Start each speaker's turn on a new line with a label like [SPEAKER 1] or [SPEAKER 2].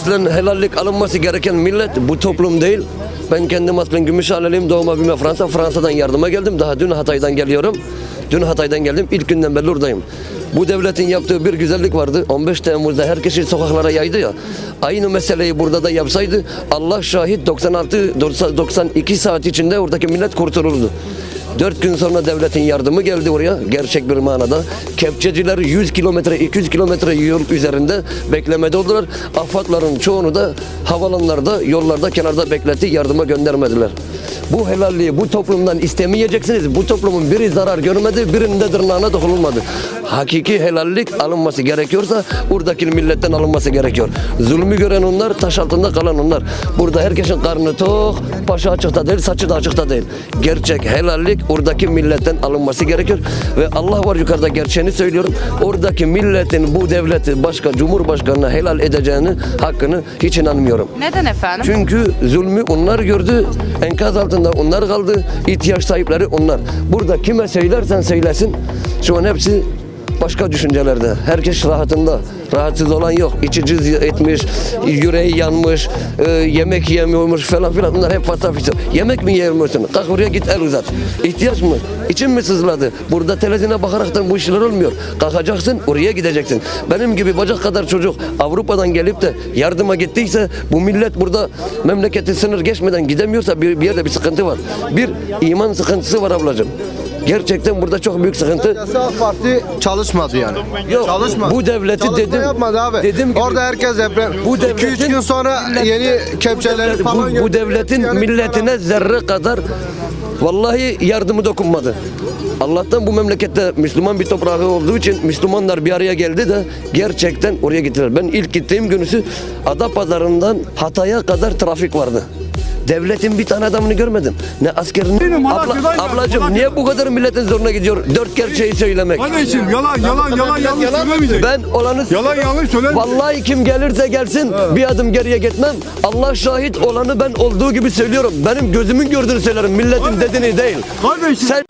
[SPEAKER 1] Aslen helallik alınması gereken millet bu toplum değil. Ben kendim aslen Gümüşhaneliyim, doğma büyüme Fransa. Fransa'dan yardıma geldim. Daha dün Hatay'dan geliyorum. Dün Hatay'dan geldim. İlk günden beri buradayım. Bu devletin yaptığı bir güzellik vardı. 15 Temmuz'da herkesi sokaklara yaydı ya. Aynı meseleyi burada da yapsaydı Allah şahit 96 92 saat içinde oradaki millet kurtulurdu. Dört gün sonra devletin yardımı geldi oraya gerçek bir manada. Kepçeciler 100 kilometre 200 kilometre yol üzerinde beklemede oldular. Afatların çoğunu da havalanlarda yollarda kenarda bekletti yardıma göndermediler. Bu helalliği bu toplumdan istemeyeceksiniz. Bu toplumun biri zarar görmedi, birinin de tırnağına dokunulmadı. Hakiki helallik alınması gerekiyorsa buradaki milletten alınması gerekiyor. Zulmü gören onlar, taş altında kalan onlar. Burada herkesin karnı tok, başı açıkta değil, saçı da açıkta değil. Gerçek helallik oradaki milletten alınması gerekiyor. Ve Allah var yukarıda gerçeğini söylüyorum. Oradaki milletin bu devleti başka cumhurbaşkanına helal edeceğini, hakkını hiç inanmıyorum.
[SPEAKER 2] Neden efendim?
[SPEAKER 1] Çünkü zulmü onlar gördü, enkaz altında onlar kaldı, ihtiyaç sahipleri onlar. Burada kime söylersen söylesin, şu an hepsi başka düşüncelerde. Herkes rahatında. Rahatsız olan yok. İçi cız etmiş, yüreği yanmış, e, yemek yemiyormuş falan filan. Bunlar hep fasafisi. Yemek mi yemiyorsun? Kalk oraya git el uzat. İhtiyaç mı? İçin mi sızladı? Burada televizyona bakaraktan bu işler olmuyor. Kalkacaksın, oraya gideceksin. Benim gibi bacak kadar çocuk Avrupa'dan gelip de yardıma gittiyse bu millet burada memleketi sınır geçmeden gidemiyorsa bir, bir yerde bir sıkıntı var. Bir iman sıkıntısı var ablacığım. Gerçekten burada çok büyük sıkıntı.
[SPEAKER 3] Siyasi Parti çalışmadı yani.
[SPEAKER 1] Yok,
[SPEAKER 3] çalışmadı.
[SPEAKER 1] bu devleti
[SPEAKER 3] Çalışma
[SPEAKER 1] dedim-
[SPEAKER 3] yapmadı abi.
[SPEAKER 1] dediğim gibi-
[SPEAKER 3] Orada herkes deprem.
[SPEAKER 1] Bu
[SPEAKER 3] 2-3
[SPEAKER 1] devletin-
[SPEAKER 3] gün sonra yeni kepçeleri
[SPEAKER 1] bu,
[SPEAKER 3] falan
[SPEAKER 1] bu devletin
[SPEAKER 3] Yani-
[SPEAKER 1] milletine zerre kadar vallahi yardımı dokunmadı. Allah'tan bu memlekette Müslüman bir toprağı olduğu için Müslümanlar bir araya geldi de gerçekten oraya gittiler. Ben ilk gittiğim günüsü Adapazarı'ndan Hatay'a kadar trafik vardı. Devletin bir tane adamını görmedim. Ne askerini.
[SPEAKER 4] Benim
[SPEAKER 1] Abla,
[SPEAKER 4] Malatya'dayım ben, Malatya'da.
[SPEAKER 1] niye bu kadar milletin zoruna gidiyor? Dört gerçeği söylemek.
[SPEAKER 4] Kardeşim yalan yalan yalan yanlış söylemeyecek.
[SPEAKER 1] Ben olanı
[SPEAKER 4] Yalan yanlış söylemeyecek.
[SPEAKER 1] Vallahi kim gelirse gelsin bir adım geriye gitmem. Allah şahit olanı ben olduğu gibi söylüyorum. Benim gözümün gördüğünü söylerim. Milletin dediğini değil.
[SPEAKER 4] Kardeşim.
[SPEAKER 1] Sen